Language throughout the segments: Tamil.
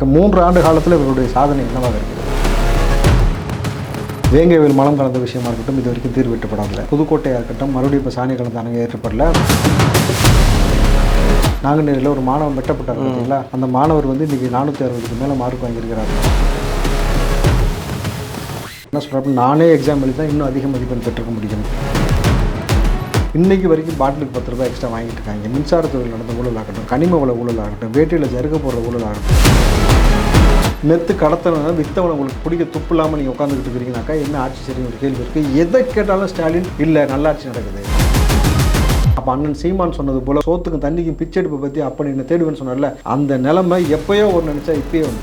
மூன்று ஆண்டு காலத்தில் இவருடைய சாதனை என்னவாக இருக்கிறது? வேங்கைவில் மலம் கலந்த விஷயமா இருக்கட்டும் இது வரைக்கும் தீர்வு வெட்டப்படாதல புதுக்கோட்டையாக இருக்கட்டும் மறுபடியும் இப்போ சாணி கலந்த அணங்க ஏற்றப்படல. நாங்குநேரில் ஒரு மாணவன் வெட்டப்பட்டார் பார்த்தீங்களா அந்த மாணவர் வந்து இன்னைக்கு நானூற்றி அறுபதுக்கு மேலே மார்க் வாங்கியிருக்கிறார். என்ன சொல்கிறப்ப நானே எக்ஸாம் எழுதி தான் இன்னும் அதிக மதிப்பெண் பெற்றுக்க முடியும். இன்னைக்கு வரைக்கும் பாட்டிலுக்கு பத்து ரூபாய் எக்ஸ்ட்ரா வாங்கிட்டு இருக்காங்க. மின்சாரத்துறையில் நடந்த ஊழல் ஆகட்டும் கனிம வள ஊழல் ஆகட்டும் வேட்டையில் ஜருக போடுற ஊழல் ஆகட்டும் மெத்து கடத்தணும்னா வித்தவனை உங்களுக்கு பிடிக்க துப்பு இல்லாமல் நீங்கள் உட்காந்துக்கிட்டு இருக்கிறீங்கனாக்கா என்ன ஆட்சி சரி ஒரு கேள்வி இருக்குது எதை கேட்டாலும் ஸ்டாலின் இல்லை நல்லாட்சி நடக்குது. அப்போ அண்ணன் சீமான் சொன்னது போல சோத்துக்கும் தண்ணிக்கும் பிச்சை எடுப்பை பற்றி அப்போ என்ன தேடுவேன்னு சொன்னார்ல அந்த நிலைமை எப்பயோ ஒரு நினச்சா இப்பயே வந்து.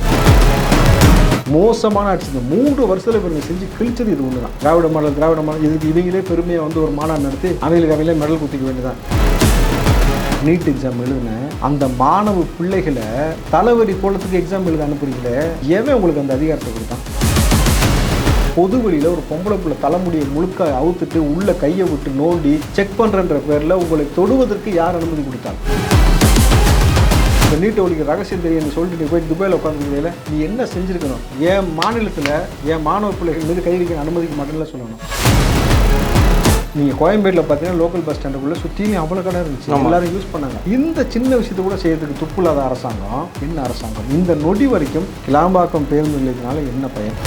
மோசமான ஆட்சி. இந்த மூன்று வருஷத்தில் இவங்க செஞ்சு கிழிச்சது இது ஒன்று தான் திராவிட மாடல் திராவிட மாடல். இதுக்கு இவங்களே பெருமையாக வந்து ஒரு மாநாடு நடத்தி அவங்களுக்கு அவையிலே மெடல் குத்திக்க வேண்டியதான் நீட் எக்ஸாம் எழுதுன அந்த மாணவ பிள்ளைகளை தலைவரி கோலத்துக்கு எக்ஸாம் எழுத அனுப்புறீங்கள எவன் உங்களுக்கு அந்த அதிகாரத்தை கொடுத்தான்? பொது வெளியில் ஒரு பொம்பளை பிள்ளை தலைமுடியை முழுக்க அவுத்துட்டு உள்ள கையை விட்டு நோண்டி செக் பண்ணுறன்ற பேரில் உங்களை தொடுவதற்கு யார் அனுமதி கொடுத்தாங்க இந்த நீட்டை ஒழிக்க ரகசியம் தெரியும் சொல்லிட்டு நீ போய் துபாயில் உட்காந்துருக்கையில் நீ என்ன செஞ்சுருக்கணும்? என் மாநிலத்தில் என் மாணவ பிள்ளைகள் மீது கை வைக்க அனுமதிக்க மாட்டேன்னு சொல்லணும். நீங்கள் கோயம்பேட்டில் பார்த்தீங்கன்னா லோக்கல் பஸ் ஸ்டாண்டுக்குள்ளே சுற்றியும் அவ்வளோ கடை இருந்துச்சு. எல்லாரும் யூஸ் பண்ணாங்க. இந்த சின்ன விஷயத்தை கூட செய்யறதுக்கு துப்பு இல்லாத அரசாங்கம் என்ன அரசாங்கம். இந்த நொடி வரைக்கும் கிளாம்பாக்கம் பேருந்து நிலையத்தினால என்ன பயன்?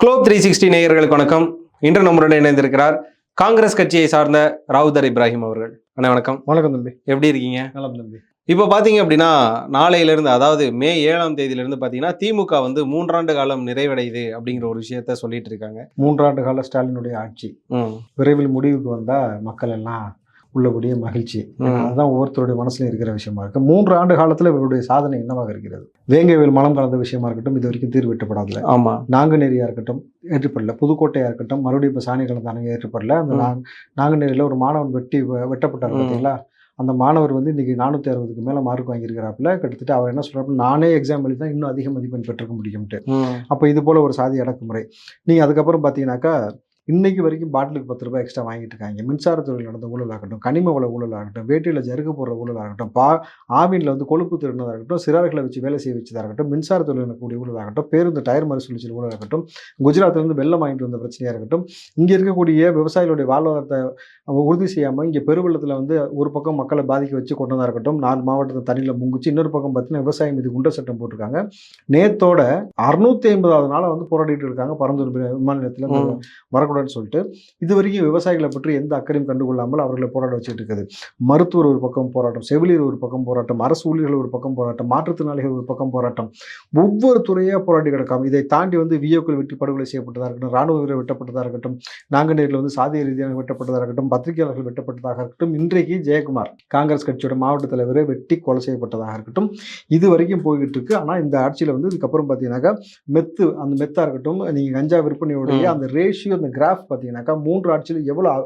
குளோப் த்ரீ சிக்ஸ்டி நேயர்களுக்கு வணக்கம். இன்று நம்முடன் இணைந்திருக்கிறார் காங்கிரஸ் கட்சியை சார்ந்த ராவுதர் இப்ராஹிம் அவர்கள். அண்ணா வணக்கம். வணக்கம் தம்பி. எப்படி இருக்கீங்க? நலம் தம்பி. இப்போ பார்த்தீங்க அப்படின்னா நாளையிலிருந்து அதாவது மே ஏழாம் தேதியிலிருந்து பார்த்தீங்கன்னா திமுக வந்து மூன்றாண்டு காலம் நிறைவடையுது அப்படிங்கிற ஒரு விஷயத்த சொல்லிட்டு இருக்காங்க. மூன்றாண்டு கால ஸ்டாலினுடைய ஆட்சி. விரைவில் முடிவுக்கு வந்தால் மக்கள் எல்லாம் உள்ளபடியே மகிழ்ச்சி. அதுதான் ஒவ்வொருத்தருடைய மனசுல இருக்கிற விஷயமா இருக்கு. மூன்று ஆண்டு காலத்தில் இவருடைய சாதனை என்னவாக இருக்கிறது? வேங்கைவில் மலம் கலந்த விஷயமா இருக்கட்டும் இது வரைக்கும் தீர்வு வெட்டப்படாதல ஆமா. நாங்குநேரியா இருக்கட்டும் ஏற்றுப்படல. புதுக்கோட்டையா இருக்கட்டும் மறுபடியும் இப்போ சாணி கலந்த அணங்க ஏற்றுப்படல. அந்த நாங்குநேரியில் ஒரு மாணவன் வெட்டி வெட்டப்பட்டார். பார்த்தீங்களா அந்த மாணவர் வந்து இன்னைக்கு நானூற்றி அறுபதுக்கு மேலே மார்க் வாங்கியிருக்கிறாப்புல. கிட்டத்தட்ட அவர் என்ன சொல்றாப்புல நானே எக்ஸாம் எழுதி தான் இன்னும் அதிக மதிப்பெண் பெற்றுக்க முடியும்ட்டு. அப்போ இது போல ஒரு சாதி அடக்குமுறை. நீங்கள் அதுக்கப்புறம் பார்த்தீங்கன்னாக்கா இன்னைக்கு வரைக்கும் பாட்டிலுக்கு பத்து ரூபாய் எக்ஸ்ட்ரா வாங்கிட்டு இருக்காங்க. மின்சாரத்துறையில் நடந்த ஊழல் ஆகட்டும் கனிம வள ஊழல் ஆகட்டும் வேட்டையில் ஜருகு போடுற ஊழல் ஆகட்டும் பா ஆவினில் வந்து கொழுப்பு திருடினதாக இருக்கட்டும் சிறார்களை வச்சு வேலை செய்ய வச்சதாக இருக்கட்டும் மின்சாரத்துறையில் இருக்கக்கூடிய ஊழல் ஆகட்டும் பேருந்து டயர் மறுசுழற்சி ஊழல் ஆகட்டும் குஜராத்லேருந்து வெள்ளம் வாங்கிட்டு வந்த பிரச்சனையாக இருக்கட்டும் இங்கே இருக்கக்கூடிய விவசாயிகளுடைய வாழ்வாதாரத்தை அவங்க உறுதி செய்யாமல் இங்கே பெருவெள்ளத்தில் வந்து ஒரு பக்கம் மக்களை பாதிக்க வச்சு கொண்டதாக இருக்கட்டும் நாலு மாவட்டத்தை தண்ணியில் முங்குச்சு இன்னொரு பக்கம் பார்த்தீங்கன்னா விவசாயம் மீது குண்டர் சட்டம் போட்டிருக்காங்க. நேத்தோட அறுநூத்தி ஐம்பதாவது நாளை வந்து போராடிட்டு இருக்காங்க பரந்தூர் விமான நிலையத்தில். இந்த வரக்கூடாதுன்னு சொல்லிட்டு இது வரைக்கும் விவசாயிகளை பற்றி எந்த அக்கறையும் கண்டுகொள்ளாமல் அவர்களை போராட வச்சுட்டு இருக்குது. மருத்துவர் ஒரு பக்கம் போராட்டம் செவிலியர் ஒரு பக்கம் போராட்டம் அரசு ஊழியர்கள் ஒரு பக்கம் போராட்டம் மாற்றுத்திறனாளிகள் ஒரு பக்கம் போராட்டம். ஒவ்வொரு துறையாக போராடி கிடக்காம இதை தாண்டி வந்து வியோக்கள் வெட்டி படுகொலை செய்யப்பட்டதாக இருக்கட்டும் ராணுவ வீரர் வெட்டப்பட்டதாக இருக்கட்டும் நாங்குநேரில் வந்து சாதிய ரீதியாக வெட்டப்பட்டதாக இருக்கட்டும் பத்திரிகையாளர்கள் வெட்டப்பட்டதாக இருக்கட்டும் இன்றைக்கு ஜெயக்குமார் காங்கிரஸ் கட்சியோட மாவட்ட தலைவரை வெட்டி கொலை செய்யப்பட்டதாக இருக்கட்டும். இது வரைக்கும் போய்கிட்டு இருக்கு. ஆனால் இந்த ஆட்சியில் வந்து இதுக்கப்புறம் பார்த்தீங்கன்னாக்கா மெத்து அந்த மெத்தா இருக்கட்டும் நீங்கள் கஞ்சா விற்பனையுடைய. அந்த ரேஷியோ அந்த கிராஃப் பார்த்தீங்கன்னாக்கா மூன்று ஆட்சியில் எவ்வளோ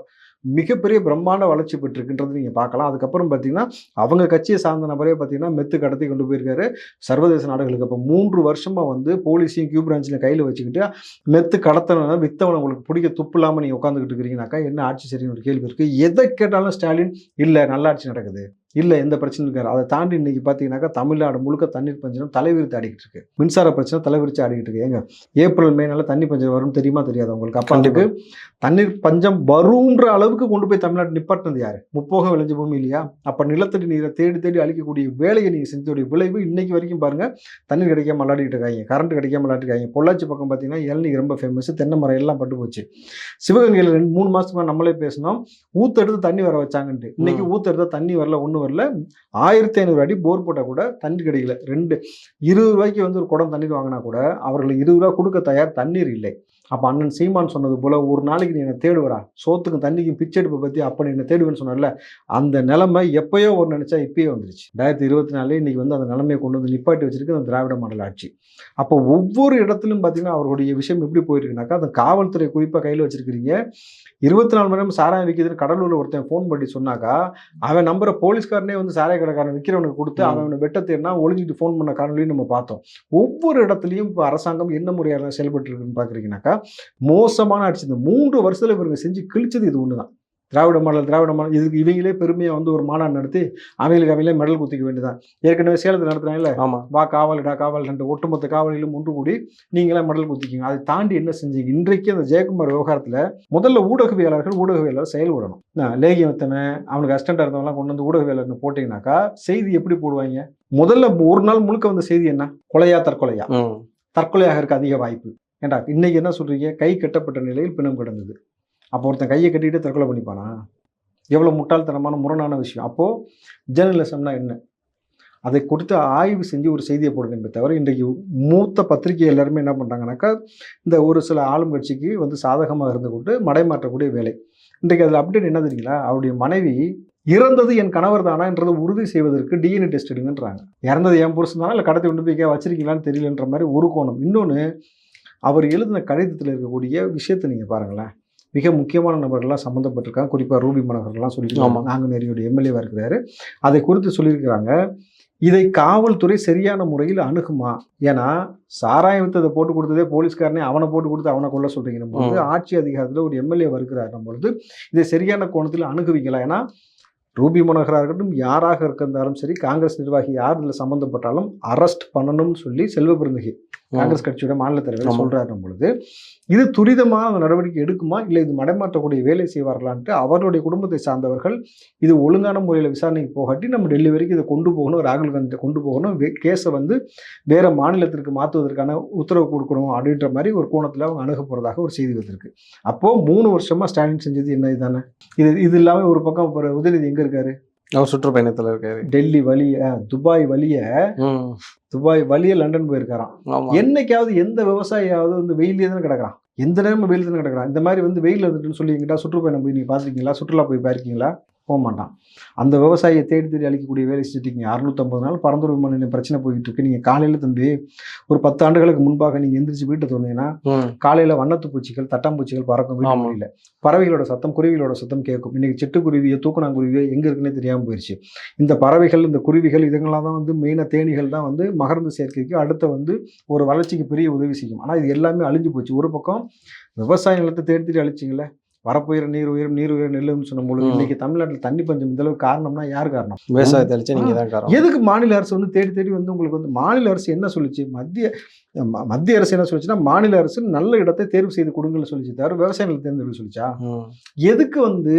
மிகப்பெரிய பிரம்மாண்ட வளர்ச்சி பெற்றிருக்குன்றது நீங்கள் பார்க்கலாம். அதுக்கப்புறம் பார்த்தீங்கன்னா அவங்க கட்சியை சார்ந்த நபரே பார்த்தீங்கன்னா மெத்து கடத்தி கொண்டு போயிருக்காரு. சர்வதேச நாடுகளுக்கு. அப்போ மூன்று வருஷமாக வந்து போலீஸையும் கியூ பிரான்ச்சில் கையில் வச்சுக்கிட்டு மெத்து கடத்தணும்னா வித்தவனை உங்களுக்கு பிடிக்க துப்பு இல்லாமல் நீங்கள் உட்காந்துக்கிட்டு இருக்கிறீங்கனாக்கா என்ன ஆட்சி சரின்னு ஒரு கேள்வி இருக்குது எதை கேட்டாலும் ஸ்டாலின் இல்லை நல்லாட்சி நடக்குது. இல்லை எந்த பிரச்சனையும் இருக்காரு அதை தாண்டி இன்னைக்கு பார்த்தீங்கன்னாக்கா தமிழ்நாடு முழுக்க தண்ணீர் பஞ்சம் தலைவிரித்து ஆடிக்கிட்டு இருக்கு. மின்சார பிரச்சனை தலைவிரிச்சு ஆடிக்கிட்டு இருக்கு. ஏங்க ஏப்ரல் மே நாள் தண்ணி பஞ்சம் வரும்னு தெரியுமா தெரியாது உங்களுக்கு? அப்போ அதுக்கு தண்ணீர் பஞ்சம் வரும்ன்ற அளவுக்கு கொண்டு போய் தமிழ்நாட்டு நிப்பாட்டினது யாரு? முப்போகம் விளைஞ்ச பூமி இல்லையா? அப்போ நிலத்தடி நீரை தேடி தேடி அழிக்கக்கூடிய வேலையை நீங்கள் செஞ்சோடைய விளைவு இன்னைக்கு வரைக்கும் பாருங்க தண்ணீர் கிடைக்காம விளையாடிட்டு இருக்காங்க. கரண்ட் கிடைக்காம விளையாடிட்டு இருக்காங்க. பொள்ளாச்சி பக்கம் பார்த்தீங்கன்னா இளநீ ரொம்ப ஃபேமஸ் தென்னை மரம் எல்லாம் பட்டு போச்சு. சிவகங்கையில் ரெண்டு மூணு மாசத்துக்கு நம்மளே பேசினோம் ஊத்தெடுத்து தண்ணி வர வச்சாங்கன்ட்டு. இன்னைக்கு ஊத்தெடுத்தா தண்ணி வரல ஒன்றும் வரல ஆயிரத்தி ஐநூறு அடி போர் போட்டால் கூட தண்ணி கிடைக்கல. ரெண்டு இருபது ரூபாய்க்கு வந்து ஒரு குடம் தண்ணீர் வாங்கினா கூட அவர்களுக்கு இருபது ரூபா கொடுக்க தயார் தண்ணீர் இல்லை. அப்போ அண்ணன் சீமான் சொன்னது போல ஒரு நாளைக்கு நீ என்னை தேடுவடா? சோத்துக்கு தண்ணிக்கும் பிச்செடுப்பை பற்றி அப்போ நீ என்னை தேடுவேன்னு சொன்னல அந்த நிலைமை எப்பயோ ஒரு நினச்சா இப்பயே வந்துருச்சு. ரெண்டாயிரத்தி இருபத்தி நாலு இன்றைக்கி வந்து அந்த நிலைமையை கொண்டு வந்து நிப்பாட்டி வச்சிருக்கு அந்த திராவிட மாடல் ஆட்சி. அப்போ ஒவ்வொரு இடத்துலையும் பார்த்தீங்கன்னா அவருடைய விஷயம் எப்படி போயிருக்குனாக்கா அந்த காவல்துறை குறிப்பாக கையில் வச்சிருக்கிறீங்க. இருபத்தி நாலு மணி நேரம் சாராயம் விற்கிதுன்னு கடலூரில் ஒருத்தன் ஃபோன் பண்ணி சொன்னாக்கா அவன் நம்புற போலீஸ் போலீஸ்காரனே வந்து சாராய கடைக்காரன் விற்கிறவனுக்கு கொடுத்து. அவனை வெட்ட தேடினா ஒளிஞ்சிட்டு ஃபோன் பண்ண காணொலியும் நம்ம பார்த்தோம் ஒவ்வொரு இடத்துலையும் இப்போ அரசாங்கம் என்ன முறையாக செயல்பட்டு இருக்குன்னு பார்க்குறீங்கனாக்கா மோசமான ஆட்சி இந்த மூன்று வருஷத்துல இவங்க செஞ்சு கிழிச்சது இது ஒண்ணுதான் திராவிட மாடல் திராவிட மாடல். இதுக்கு இவங்களே பெருமையா வந்து ஒரு மாநாடு நடத்தி அவங்களுக்கு அவங்களே மெடல் குத்திக்க வேண்டியதான் ஏற்கனவே சேலத்தில் நடத்துறாங்கல்ல? ஆமா. வா காவல்டா காவல் ரெண்டு ஒட்டுமொத்த காவலிலும் ஒன்று கூடி நீங்களே மெடல் குத்திக்கிங்க. அதை தாண்டி என்ன செஞ்சீங்க? இன்றைக்கு அந்த ஜெயக்குமார் விவகாரத்துல முதல்ல ஊடகவியலாளர்கள் ஊடகவியலாளர் செயல்படணும். லேகியம் வித்தவன் அவனுக்கு அசிஸ்டண்டா இருந்தவங்களாம் கொண்டு வந்து ஊடகவியலாளர்னு போட்டீங்கன்னாக்கா செய்தி எப்படி போடுவாங்க? முதல்ல ஒரு நாள் முழுக்க வந்த செய்தி என்ன? கொலையா தற்கொலையா? தற்கொலையாக இருக்க அதிக வாய்ப்பு. ஏண்டா? இன்னைக்கு என்ன சொல்றீங்க? கை கட்டப்பட்ட நிலையில் பிணம் கிடந்தது. அப்போ ஒருத்தன் கையை கட்டிட்டு தற்கொலை பண்ணிப்பானா? எவ்வளோ முட்டாள்தனமான முரணான விஷயம். அப்போது ஜேர்னலிசம்னா என்ன? அதை கொடுத்து ஆய்வு செஞ்சு ஒரு செய்தியை போடுங்க தவிர இன்றைக்கு மூத்த பத்திரிகை எல்லாருமே என்ன பண்ணுறாங்கனாக்கா இந்த ஒரு சில ஆளும் கட்சிக்கு வந்து சாதகமாக இருந்து கொண்டு மடைமாற்றக்கூடிய வேலை. இன்றைக்கு அதில் அப்டேட் என்ன தெரியுங்களா? அவருடைய மனைவி இறந்தது என் கணவர் தானான்றதை உறுதி செய்வதற்கு டிஎன்ஏ டெஸ்ட் எடுங்கன்றாங்க. இறந்தது என் புருஷன் தானே? இல்லை கடத்தி கொண்டு போய் வச்சிருக்கீங்களான்னு தெரியலன்ற மாதிரி ஒரு கோணம். இன்னொன்று அவர் எழுதின கடிதத்தில் இருக்கக்கூடிய விஷயத்தை நீங்கள் பாருங்களேன். மிக முக்கியமான நபர்கள்லாம் சம்மந்தப்பட்டிருக்காங்க குறிப்பாக ரூபி மனோகர்லாம் சொல்லியிருக்காங்க. நாங்குநேரியோட எம்எல்ஏவாக இருக்கிறாரு. அதை குறித்து சொல்லியிருக்கிறாங்க. இதை காவல்துறை சரியான முறையில் அணுகுமா? ஏன்னா சாராயம் வித்ததை போட்டு கொடுத்ததே போலீஸ்காரனே அவனை போட்டு கொடுத்து அவனை கொல்ல சொல்றீங்க. பொழுது ஆட்சி அதிகாரத்தில் ஒரு எம்எல்ஏ வருகிறார். பொழுது இதை சரியான கோணத்தில் அணுகுவீங்களா? ஏன்னா ரூபி மனோகராக இருக்கட்டும் யாராக இருந்தாலும் சரி காங்கிரஸ் நிர்வாகி யார் இதில் சம்மந்தப்பட்டாலும் அரெஸ்ட் பண்ணணும்னு சொல்லி செல்வ பிறந்தகை காங்கிரஸ் கட்சியோட மாநில தலைவர் ஆமா. சொல்றாரு பொழுது இது துரிதமாக அந்த நடவடிக்கை எடுக்குமா? இல்லை இது மடைமாற்றக்கூடிய வேலை செய்வார்களான்ட்டு அவருடைய குடும்பத்தை சார்ந்தவர்கள் இது ஒழுங்கான முறையில் விசாரணைக்கு போகாட்டி நம்ம டெல்லி வரைக்கும் இதை கொண்டு போகணும் ராகுல் காந்தி கொண்டு போகணும் கேஸை வந்து வேற மாநிலத்திற்கு மாற்றுவதற்கான உத்தரவு கொடுக்கணும் அப்படின்ற மாதிரி ஒரு கோணத்தில் அவங்க அணுக போகிறதாக ஒரு செய்தி வந்திருக்கு. அப்போ மூணு வருஷமா ஸ்டாலின் செஞ்சது என்ன இதுதானே? இது இது இல்லாமல் ஒரு பக்கம் உதயநிதி எங்கே இருக்காரு? அவர் சுற்றுப்பயணத்துல இருக்காரு. டெல்லி வழிய துபாய் வழிய துபாய் வழிய லண்டன் போயிருக்காராம். என்னைக்காவது எந்த விவசாயியாவது வந்து வெயிலே தானே கிடக்குறான். எந்த நேரமும் வெயில் தானே கிடக்குறான். இந்த மாதிரி வந்து வெயில் வந்துட்டுன்னு சொல்லி எங்கிட்ட சுற்றுப்பயணம் போய் நீங்கள் பார்த்துருக்கீங்களா? சுற்றுலா போய் பார்க்கீங்களா? போக மாட்டான். அந்த விவசாயியை தேடி தேடி அழிக்கக்கூடிய வேலை செஞ்சுட்டீங்க அறுநூத்தம்பது நாள் பரந்தூர் விமான நிலையம் பிரச்சனை போயிட்டு இருக்கு. நீங்கள் காலையில் தம்பி ஒரு பத்து ஆண்டுகளுக்கு முன்பாக நீங்கள் எந்திரிச்சு வீட்டை தோந்தீங்கன்னா ம். காலையில் வண்ணத்து பூச்சிகள் தட்டாம்பூச்சிகள் பறக்கும். வீட்டு ஆமா. வெளியில பறவைகளோட சத்தம் குருவிகளோட சத்தம் கேட்கும். இன்னைக்கு சிட்டுக்குருவியோ தூக்கணாங்குருவியோ எங்க இருக்குன்னே தெரியாம போயிடுச்சு இந்த பறவைகள் இந்த குருவிகள் இதுங்கெல்லாம் தான் வந்து மெயினாக தேனீகள் தான் வந்து மகரந்த சேர்க்கைக்கு அடுத்த வந்து ஒரு வளர்ச்சிக்கு பெரிய உதவி செய்யும். ஆனால் இது எல்லாமே அழிஞ்சு போச்சு. ஒரு பக்கம் விவசாய நிலத்தை தேடி தேடி அழிச்சிங்களே வரப்போயிற நீர் உயரும் நீர் உயரும் நெல்லுன்னு சொன்ன பொழுது. இன்னைக்கு தமிழ்நாட்டில் தண்ணி பஞ்சம் இந்த அளவுக்கு காரணம்னா யார் காரணம்? விவசாயத்தை அழிச்சு நீங்க தான் காரணம். எதுக்கு மாநில அரசு வந்து தேடி தேடி வந்து உங்களுக்கு வந்து மாநில அரசு என்ன சொல்லுச்சு? மத்திய மத்திய அரசு என்ன சொல்லுச்சுன்னா மாநில அரசு நல்ல இடத்தை தேர்வு செய்து கொடுங்கன்னு சொல்லிச்சு தவிர விவசாய நிலத்தை தேர்ந்தெடுக்க சொல்லிச்சா? எதுக்கு வந்து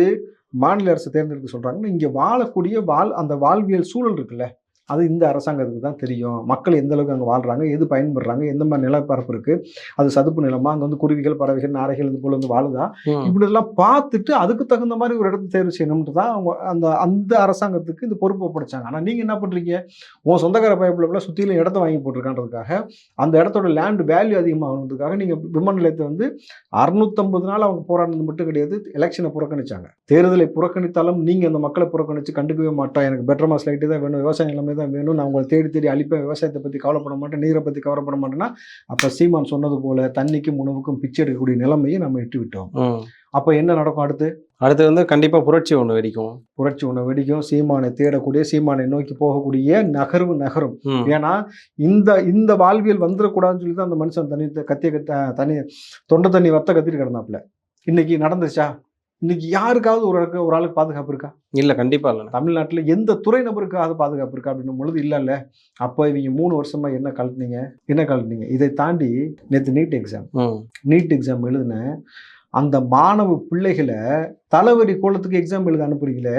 மாநில அரசு தேர்ந்தெடுக்க சொல்றாங்கன்னா இங்க வாழக்கூடிய வாழ் அந்த வாழ்வியல் சூழல் இருக்குல்ல? அது இந்த அரசாங்கத்துக்கு தான் தெரியும். மக்கள் எந்த அளவுக்கு அங்கே வாழ்றாங்க எது பயன்படுறாங்க எந்த மாதிரி நிலப்பரப்பு இருக்கு அது சதுப்பு நிலமா அங்கே வந்து குருவிகள் பறவைகள் நாரைகள் இது போல வந்து வாழுதா? ம். இப்படி எல்லாம் பார்த்துட்டு அதுக்கு தகுந்த மாதிரி ஒரு இடத்த தேர்வு செய்யணும்னு தான் அவங்க அந்த அந்த அரசாங்கத்துக்கு இந்த பொறுப்பு ஒப்படைச்சாங்க. ஆனால் நீங்கள் என்ன பண்ணுறீங்க உன் சொந்தக்கார பயப்புல சுற்றிலும் இடத்த வாங்கி போட்டிருக்கான்றதுக்காக அந்த இடத்தோட லேண்ட் வேல்யூ அதிகமாகணுன்றதுக்காக நீங்கள் விமான நிலையத்தை வந்து அறுநூத்தம்பது நாள் அவங்க போராடினது மட்டும் கிடையாது எலெக்ஷனை புறக்கணிச்சாங்க. தேர்தலை புறக்கணித்தாலும் நீங்கள் அந்த மக்களை புறக்கணித்து கண்டுக்கவே மாட்டோம் எனக்கு பெட்டர் மாஸ் லைட்டு தான் வேணும். விவசாய நிலைமை தான் வேணும். நான் உங்களை தேடி தேடி அழிப்பேன். விவசாயத்தை பற்றி கவலைப்பட மாட்டேன். நீரை பற்றி கவலைப்பட மாட்டேன்னா அப்போ சீமான் சொன்னது போல தண்ணிக்கும் உணவுக்கும் பிச்சை எடுக்கக்கூடிய நிலைமையை நம்ம எட்டு விட்டோம். அப்போ என்ன நடக்கும் அடுத்து? அடுத்து வந்து கண்டிப்பா புரட்சி ஒண்ணு வெடிக்கும். புரட்சி உணவு வெடிக்கும். சீமானை தேடக்கூடிய சீமானை நோக்கி போகக்கூடிய நகர்வு நகரும். ம். ஏன்னா இந்த இந்த வாழ்வியல் வந்துடக்கூடாதுன்னு சொல்லி தான் அந்த மனுஷன் தனி கத்திய கத்த தனி தொண்டை தண்ணி வத்த கத்திட்டு கிடந்தாப்புல. இன்னைக்கு நடந்துச்சா இன்னைக்கு யாருக்காவது ஒரு ஆளுக்கு ஒரு ஆளுக்கு பாதுகாப்பு இருக்கா? இல்ல கண்டிப்பா இல்லைண்ணா தமிழ்நாட்டில் எந்த துறை நபருக்காவது பாதுகாப்பு இருக்கா அப்படின்னும் பொழுது இல்லைல்ல அப்போ இவங்க மூணு வருஷமா என்ன கழட்டினீங்க? என்ன கழட்டினீங்க? இதை தாண்டி நேற்று நீட் எக்ஸாம். நீட் எக்ஸாம் எழுதின அந்த மாணவ பிள்ளைகளை தலைவரி கோலத்துக்கு எக்ஸாம் எழுத அனுப்புறீங்களே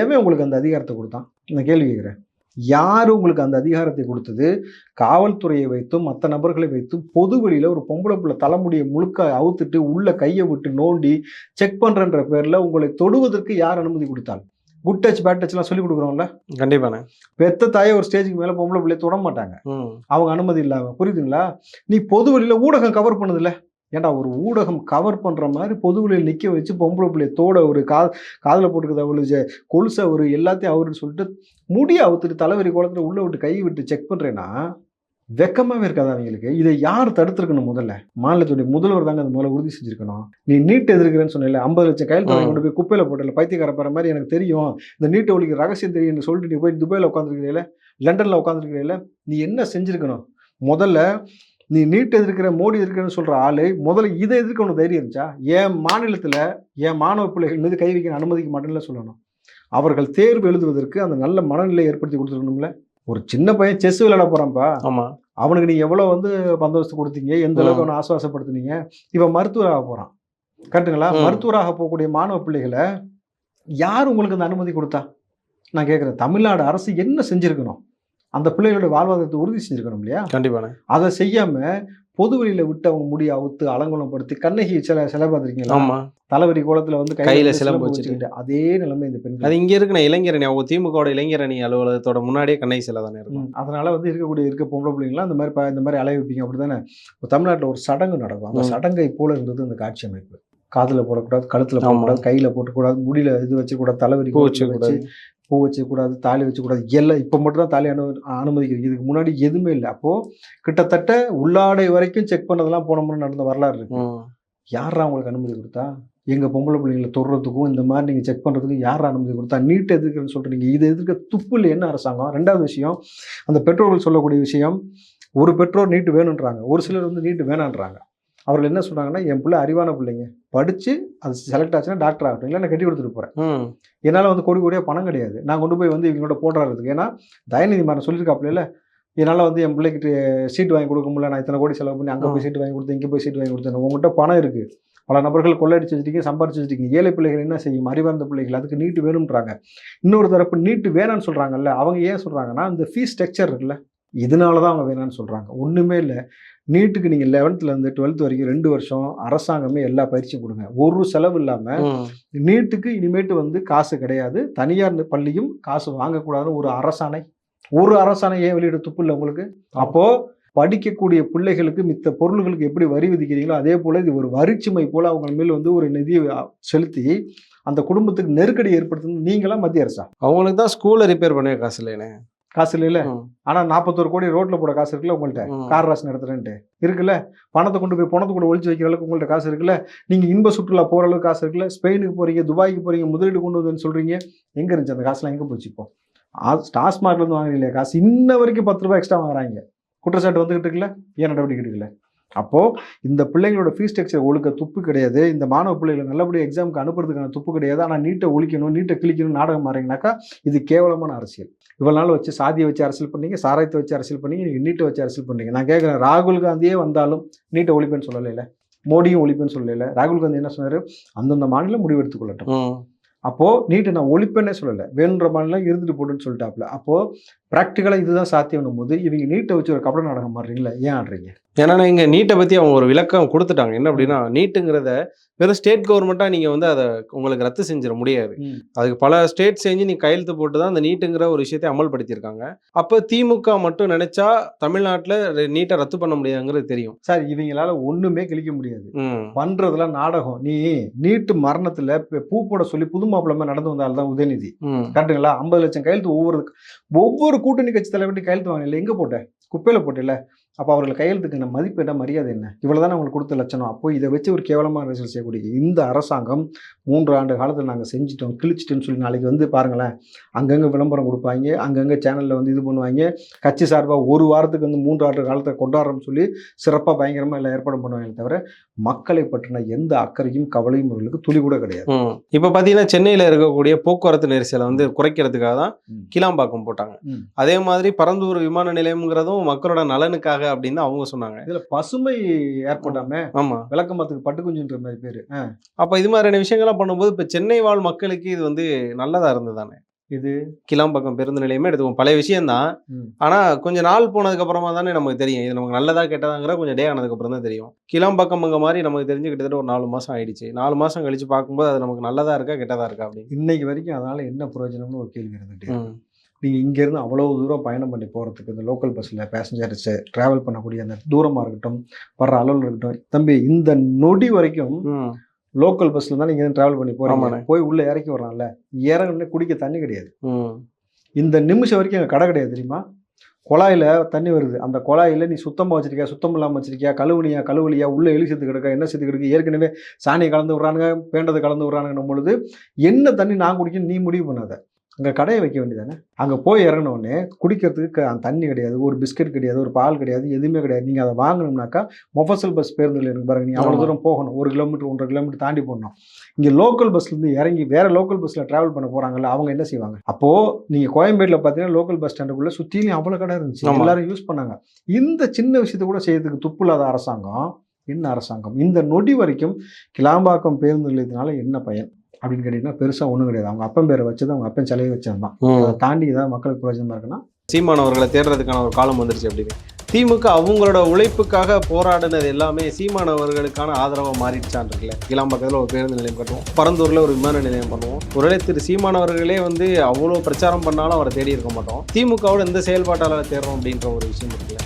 எவன் உங்களுக்கு அந்த அதிகாரத்தை கொடுத்தான்? நான் கேள்வி கேட்குறேன். யார் உங்களுக்கு அந்த அதிகாரத்தை கொடுத்தது? காவல்துறையை வைத்தும் மற்ற நபர்களை வைத்தும் பொது வெளியில ஒரு பொம்பளை பிள்ளை தலைமுடியை முழுக்க அவுத்துட்டு உள்ள கையை விட்டு நோண்டி செக் பண்றன்ற பேர்ல உங்களை தொடுவதற்கு யார் அனுமதி கொடுத்தால் குட் டச் பேட் டச்லாம் சொல்லி கொடுக்குறோம்ல? கண்டிப்பாண்ணே. பெத்த தாயை ஒரு ஸ்டேஜுக்கு மேல பொம்பளை பிள்ளைய தொட மாட்டாங்க. அவங்க அனுமதி இல்லாம. புரியுதுங்களா? நீ பொது வெளியில ஊடகம் கவர் பண்ணுதுல்ல ஏன்டா ஒரு ஊடகம் கவர் பண்ற மாதிரி பொது வெளியில் நிக்க வச்சு பொம்பளை பிள்ளைய தோட ஒரு கா காதுல போட்டுக்குது அவளு கொலுசை ஒரு எல்லாத்தையும் அவருன்னு சொல்லிட்டு முடிய அவுத்துட்டு தலைவரி கோலத்துல உள்ள விட்டு கை விட்டு செக் பண்றேன்னா வெக்கமாவே இருக்காது அவங்களுக்கு? இதை யார் தடுத்திருக்கணும் முதல்ல? மாநிலத்துடைய முதல்வர் தாங்க அந்த முதல்ல உறுதி செஞ்சிருக்கணும். நீ நீட் எதிர்க்கிறேன்னு சொன்னல ஐம்பது லட்சம் கையில் ம். கொண்டு போய் குப்பையில போட்டல பைத்தியக்கார போற மாதிரி எனக்கு தெரியும். இந்த நீட்டை ஒழிக்க ரகசியம் தெரியும்னு சொல்லிட்டு நீ போய் துபாயில் உட்காந்துருக்கிறீல லண்டன்ல உட்காந்துருக்கிறீல நீ என்ன செஞ்சிருக்கணும்? முதல்ல நீ நீட் எதிர்க்கிற மோடி எதிர்க்கிறன்னு சொல்ற ஆளு முதல்ல இதை எதிர்க்க உனக்கு தைரியம் இருந்துச்சா? என் மாநிலத்துல என் மாணவ பிள்ளைகள் மீது கை வைக்க அனுமதிக்க மாட்டேன்ல சொல்லணும். அவர்கள் தேர்வு எழுதுவதற்கு அந்த நல்ல மனநிலையை ஏற்படுத்தி கொடுத்துருக்கணும்ல ஒரு சின்ன பையன் செஸ் விளையாட போறான்ப்பா. ஆமா. அவனுக்கு நீங்க எவ்வளவு வந்து பந்தோபஸ்து கொடுத்தீங்க? எந்த அளவுக்கு அவனை ஆசுவாசப்படுத்துனீங்க? இவன் மருத்துவராக போறான். கரெக்டுங்களா. மருத்துவராக போகக்கூடிய மாணவ பிள்ளைகளை யார் உங்களுக்கு அந்த அனுமதி கொடுத்தா? நான் கேட்குறேன் தமிழ்நாடு அரசு என்ன செஞ்சிருக்கணும்? அந்த பிள்ளைகளோட வாழ்வாதாரத்தை உறுதி செஞ்சிருக்கணும் இல்லையா? கண்டிப்பாண்ணே அதை செய்யாம பொது வெளியில விட்டு அவங்க முடிய அவுத்து அலங்கோலப்படுத்தி கண்ணகி சில சில பார்த்துருக்கீங்களா? தலைவரி கோலத்துல வந்து கையில சிலம்பு. வச்சுக்கிட்டு அதே நிலைமை இந்த பெண்கள் அது இங்க இருக்குண்ணே இளைஞரணி அவங்க திமுகவோட இளைஞரணி அலுவலகத்தோட முன்னாடியே கண்ணை சிலை தானே இருக்கும். அதனால வந்து இருக்கக்கூடிய இருக்க பொம்பளை பிள்ளைங்களாம் இந்த மாதிரி இந்த மாதிரி அலைய வைப்பீங்க. அப்படிதானே இப்போ தமிழ்நாட்டில் ஒரு சடங்கு நடக்கும். அந்த. சடங்கை போல இருந்தது அந்த காட்சி அமைப்பு. காதுல போடக்கூடாது கழுத்துல. போடக்கூடாது கையில போட்டக்கூடாது முடியில இது வச்சுக்கூடாது தலைவரி. வச்சு பூ வச்சுக்கூடாது தாலி வச்சுக்கூடாது எல்லாம் இப்போ மட்டும் தான் தாலி அனு அனுமதிக்கிறது இதுக்கு முன்னாடி எதுவுமே இல்லை. அப்போ கிட்டத்தட்ட உள்ளாடை வரைக்கும் செக் பண்ணதெல்லாம் போன முறை நடந்த வரலாறு இருக்கு. யாரா உங்களுக்கு அனுமதி கொடுத்தா? எங்க பொம்பளை பிள்ளைங்களை தொடுறதுக்கும் இந்த மாதிரி நீங்க செக் பண்றதுக்கும் யார் அனுமதி கொடுத்தா? நீட் எதிர்க்கிறேன்னு சொல்றீங்க இது எதிர்க்க துப்பு இல்லை என்ன அரசாங்கம்? ரெண்டாவது விஷயம் அந்த பெற்றோர்கள் சொல்லக்கூடிய விஷயம் ஒரு பெற்றோர் நீட்டு வேணுன்றாங்க. ஒரு சிலர் வந்து நீட்டு வேணான்றாங்க. அவர்கள் என்ன சொல்றாங்கன்னா என் பிள்ளை அறிவான பிள்ளைங்க. படிச்சு அது செலக்ட் ஆச்சுன்னா டாக்டர் ஆகட்டும். இல்லை நான் கட்டி கொடுத்துட்டு போறேன். ம். என்னால் வந்து கோடி கோடியாக பணம் கிடையாது. நான் கொண்டு போய் வந்து இவங்களோட போடுறதுக்கு ஏன்னா தயநிதி மாறன் சொல்லியிருக்காப்புல இல்லை என்னால் வந்து என் பிள்ளைக்கு சீட் வாங்கி கொடுக்க முடியல. நான் இத்தனை கோடி செலவு பண்ணி அங்கே போய் சீட் வாங்கி கொடுத்தேன் இங்கே போய் சீட் வாங்கி கொடுத்தேன் உங்கள்கிட்ட பணம் இருக்குது பல நபர்கள் கொள்ளடிச்சு வச்சுட்டீங்க சம்பாரிச்சு வச்சுட்டீங்க. ஏழை பிள்ளைகள் என்ன செய்யும்? அறிவார்ந்த பிள்ளைகள். அதுக்கு நீட்டு வேணும்ன்றாங்க. இன்னொரு தரப்பு நீட்டு வேணான்னு சொல்கிறாங்கல்ல அவங்க ஏன் சொல்கிறாங்கன்னா இந்த ஃபீஸ் ஸ்ட்ரக்சர் இருக்குல்ல இதனால தான் அவங்க வேணான்னு சொல்கிறாங்க ஒன்றுமே இல்லை. நீட்டுக்கு நீங்கள் லெவன்த்துலேருந்து டுவெல்த் வரைக்கும் ரெண்டு வருஷம் அரசாங்கமே எல்லா பயிற்சியும் கொடுங்க. ஒரு செலவு இல்லாமல். நீட்டுக்கு இனிமேட்டு வந்து காசு கிடையாது. தனியார் பள்ளியும் காசு வாங்கக்கூடாதுன்னு ஒரு அரசாணை. ஒரு அரசாணை ஏன் வெளியிட துப்பு இல்லை உங்களுக்கு? அப்போ படிக்கக்கூடிய பிள்ளைகளுக்கு மித்த பொருள்களுக்கு எப்படி வரி விதிக்கிறீங்களோ அதே போல இது ஒரு வரிச்சுமை போல அவங்க மேல் வந்து ஒரு நிதியை செலுத்தி அந்த குடும்பத்துக்கு நெருக்கடி ஏற்படுத்துறது நீங்களா மத்திய அரசா? அவங்களுக்கு தான் ஸ்கூலை ரிப்பேர் பண்ணவே காசு இல்லைண்ணே காசு இல்லைல்ல. ஆனா நாற்பத்தோரு கோடி ரோட்ல போட காசு இருக்குல்ல உங்கள்ட்ட. கார் ராசி நடத்துறேன்ட்டு. இருக்குல்ல? பணத்தை கொண்டு போய் பணத்தை கூட ஒழிச்சு வைக்கிற அளவுக்கு உங்கள்ட்ட காசு இருக்குல்ல? நீங்க இன்ப சுற்றுலா போற அளவுக்கு காசு இருக்குல்ல? ஸ்பெயினுக்கு போறீங்க துபாய்க்கு போறீங்க முதலீடு கொண்டு வந்தேன்னு சொல்றீங்க. எங்க இருந்துச்சு அந்த காசுலாம்? எங்க போச்சு இப்போ? டாஸ்மார்க்ல இருந்து வாங்குறீங்களே காசு. இன்ன வரைக்கும் பத்து ரூபாய் எக்ஸ்ட்ரா வாங்குறாங்க. குற்றச்சாட்டு வந்துகிட்டு இருக்குல்ல? ஏன் நடவடிக்கை எடுக்கல? அப்போ இந்த பிள்ளைங்களோட ஃபீஸ் ஸ்ட்ரக்சர் ஒழுக்க துப்பு கிடையாது. இந்த மாணவ பிள்ளைகளை நல்லபடியாக எக்ஸாமுக்கு அனுப்புறதுக்கான துப்பு கிடையாது. ஆனால் நீட்டை ஒழிக்கணும் நீட்டை கிழிக்கணும் நாடகம் மாறீங்கனாக்கா இது கேவலமான அரசியல். இவ்வளவு நாள் வச்சு சாதியை வச்சு அரசியல் பண்ணீங்க சாராயத்தை வச்சு அரசியல் பண்ணீங்க நீங்க நீட்டை வச்சு அரசியல் பண்ணீங்க. நான் கேட்குறேன் ராகுல் காந்தியே வந்தாலும் நீட்டை ஒழிப்பேன்னு சொல்லலைல. மோடியும் ஒழிப்பேன்னு சொல்லலைல. ராகுல் காந்தி என்ன சொன்னாரு? அந்தந்த மாநிலம் முடிவு எடுத்துக்கொள்ளட்டும் ம். அப்போ நீட்டை நான் ஒழிப்பேனே சொல்லலை. வேணுன்ற மாநிலம் இருந்துட்டு போட்டுன்னு சொல்லிட்டாப்ல அப்போ ப்ராக்டிக்கலாக இதுதான் சாத்தியம் போது இவங்க நீட்டை வச்சு ஒரு கபட நாடகம் மாறுறீங்களா ஏன் ஆடுறீங்க? ஏன்னா இங்க நீட்டை பத்தி அவங்க ஒரு விளக்கம் கொடுத்துட்டாங்க. என்ன அப்படின்னா நீட்டுங்கிறத வெறும் ஸ்டேட் கவர்மெண்ட்டா நீங்க வந்து அதை உங்களுக்கு ரத்து செஞ்சிட முடியாது. அதுக்கு பல ஸ்டேட் செஞ்சு நீ கையெழுத்து போட்டு தான் அந்த நீட்டுங்கிற ஒரு விஷயத்தை அமல்படுத்தியிருக்காங்க. அப்ப திமுக மட்டும் நினைச்சா தமிழ்நாட்டுல நீட்டை ரத்து பண்ண முடியாதுங்கிறது தெரியும். சார் இவங்களால ஒண்ணுமே கிழிக்க முடியாது. ம். பண்றதுல நாடகம். நீ நீட்டு மரணத்துல பூ போட சொல்லி புது மாப்பிள்ளை நடந்து வந்தால் தான் உதயநிதி. கரெக்டுங்களா ஐம்பது லட்சம் கையெழுத்து ஒவ்வொரு ஒவ்வொரு கூட்டணி கட்சி தலைவர்கிட்ட கையெழுத்து வாங்கல எங்க போட்ட? குப்பையில போட்டில அப்போ அவர்கள் கையெழுத்துக்கு என்ன மதிப்பு என்ன? மரியாதை என்ன? இவ்வளவுதான் அவங்களுக்கு கொடுத்த லட்சணம். அப்போ இதை வச்சு ஒரு கேவலமான அரசியல் செய்யக்கூடிய இந்த அரசாங்கம் மூன்று ஆண்டு காலத்தில் நாங்கள் செஞ்சிட்டோம் கிழிச்சிட்டோம்னு சொல்லி நாளைக்கு வந்து பாருங்களேன். அங்கங்கே விளம்பரம் கொடுப்பாங்க அங்கங்கே சேனலில் வந்து இது பண்ணுவாங்க. கட்சி சார்பாக ஒரு வாரத்துக்கு வந்து மூன்று ஆண்டு காலத்தை கொண்டாடுறோம்னு சொல்லி சிறப்பாக பயங்கரமாக எல்லாம் ஏற்பாடு பண்ணுவாங்க தவிர மக்களை பற்றின எந்த அக்கறையும் கவலையும் அவர்களுக்கு துளி கூட கிடையாது. இப்ப பாத்தீங்கன்னா சென்னையில இருக்கக்கூடிய போக்குவரத்து நெரிசலை வந்து குறைக்கிறதுக்காக தான் ம். கிளாம்பாக்கம் போட்டாங்க. அதே மாதிரி பரந்தூர் விமான நிலையம்ங்கிறதும் மக்களோட நலனுக்காக அப்படின்னு அவங்க சொன்னாங்க. இதுல பசுமை ஏற்படாம ஆமா. விளக்கமாத்துக்கு பட்டுக்குஞ்சுன்ற மாதிரி பேரு. அப்ப இது மாதிரியான விஷயங்கள்லாம் பண்ணும்போது இப்ப சென்னை வாழ் மக்களுக்கு இது வந்து நல்லதா இருந்ததானே இது? கிளாம்பாக்கம் பேருந்து நிலையமே எடுத்துக்கோம் பழைய விஷயம்தான். ஆனா கொஞ்ச நாள் போனதுக்கு அப்புறமா தானே நமக்கு தெரியும். இது நமக்கு நல்லதா கெட்டதாங்கிற கொஞ்சம் டே ஆனதுக்கு அப்புறம் தான் தெரியும். கிளாம்பாக்கம் அங்க மாதிரி நமக்கு தெரிஞ்சு கிட்டத்தட்ட ஒரு நாலு மாசம் ஆயிடுச்சு. நாலு மாசம் கழிச்சு பார்க்கும்போது அது நமக்கு நல்லதா இருக்கா கெட்டதா இருக்கா அப்படின்னு. இன்னைக்கு வரைக்கும் அதனால என்ன பிரயோஜனம்னு ஒரு கேள்வி இருந்துட்டு. நீங்கள் இங்கேருந்து அவ்வளவு தூரம் பயணம் பண்ணி போகிறதுக்கு இந்த லோக்கல் பஸ்ஸில் பேசஞ்சர்ஸ் ட்ராவல் பண்ணக்கூடிய அந்த தூரமாக இருக்கட்டும் வர்ற அளவில் இருக்கட்டும் தம்பி இந்த நொடி வரைக்கும். லோக்கல் பஸ்ஸில் தான் நீங்கள் ட்ராவல் பண்ணி போகிறீங்க. போய் உள்ளே இறக்கி வர்றான்ல இறங்குனே குடிக்க தண்ணி கிடையாது. இந்த நிமிஷம் வரைக்கும் அங்கே கடை கிடையாது தெரியுமா? குழாயில் தண்ணி வருது. அந்த குழாயில் நீ சுத்தமாக வச்சிருக்கியா? சுத்தம் இல்லாமல் வச்சிருக்கியா? கழுவுனியா? கழுவுலியா? உள்ளே எலி செத்து கிடக்கா? என்ன செத்து கிடக்கு? ஏற்கனவே சாணியை கலந்து விட்றானுங்க பேண்டதை கலந்து விட்றானுங்கன்னும் பொழுது என்ன தண்ணி நான் குடிக்கணும் நீ முடிவு பண்ணாத. அங்கே கடையை வைக்க வேண்டியதானே அங்கே போய் இறங்கின உடனே குடிக்கிறதுக்கு அந்த தண்ணி கிடையாது ஒரு பிஸ்கட் கிடையாது ஒரு பால் கிடையாது எதுவுமே கிடையாது. நீங்கள் அதை வாங்கணும்னாக்கா மொஃபசல் பஸ் பேருந்தில் இருக்கு பாருங்க நீ அவ்வளோ. தூரம் போகணும். ஒரு கிலோமீட்டர் ஒன்றரை கிலோமீட்டர் தாண்டி போகணும். இங்கே லோக்கல் பஸ்லேருந்து இறங்கி வேற லோக்கல் பஸ்ஸில் ட்ராவல் பண்ண போகிறாங்கல்ல அவங்க என்ன செய்வாங்க? அப்போது நீங்கள் கோயம்பேட்டில் பார்த்தீங்கன்னா லோக்கல் பஸ் ஸ்டாண்டுக்குள்ளே சுற்றிலையும் அவ்வளோ கடை இருந்துச்சு. எல்லாரும் யூஸ் பண்ணாங்க. இந்த சின்ன விஷயத்தை கூட செய்யறதுக்கு துப்பு இல்லாத அரசாங்கம் என்ன அரசாங்கம்? இந்த நொடி வரைக்கும் கிளாம்பாக்கம் பேருந்து நிலையத்தினால என்ன பயன்? அப்படின்னு கேட்டிங்கன்னா பெருசாக ஒன்றும் கிடையாது. அவங்க அப்பன் பேரை வச்சது அவங்க அப்பன் சிலையை வச்சது தான் அதை தாண்டி ஏதாவது மக்களுக்கு பிரயோஜனமா இருக்குன்னா? சீமான் அவர்களை தேடுறதுக்கான ஒரு காலம் வந்துருச்சு அப்படின்னு. திமுக அவங்களோட உழைப்புக்காக போராடினது எல்லாமே சீமான் அவர்களுக்கான ஆதரவா மாறிடுச்சான் இருக்குல்ல. கிளாம்பக்கத்தில் ஒரு பேருந்து நிலையம் கட்டுவோம். பரந்தூர்ல ஒரு விமான நிலையம் பண்ணுவோம். ஒருவேளை திரு சீமான் அவர்களே வந்து அவ்வளோ பிரச்சாரம் பண்ணாலும் அவரை தேடி இருக்க மாட்டோம். திமுகவோட இந்த செயல்பாட்டாளரை தேடுறோம் அப்படின்ற ஒரு விஷயம் இருக்குல்ல.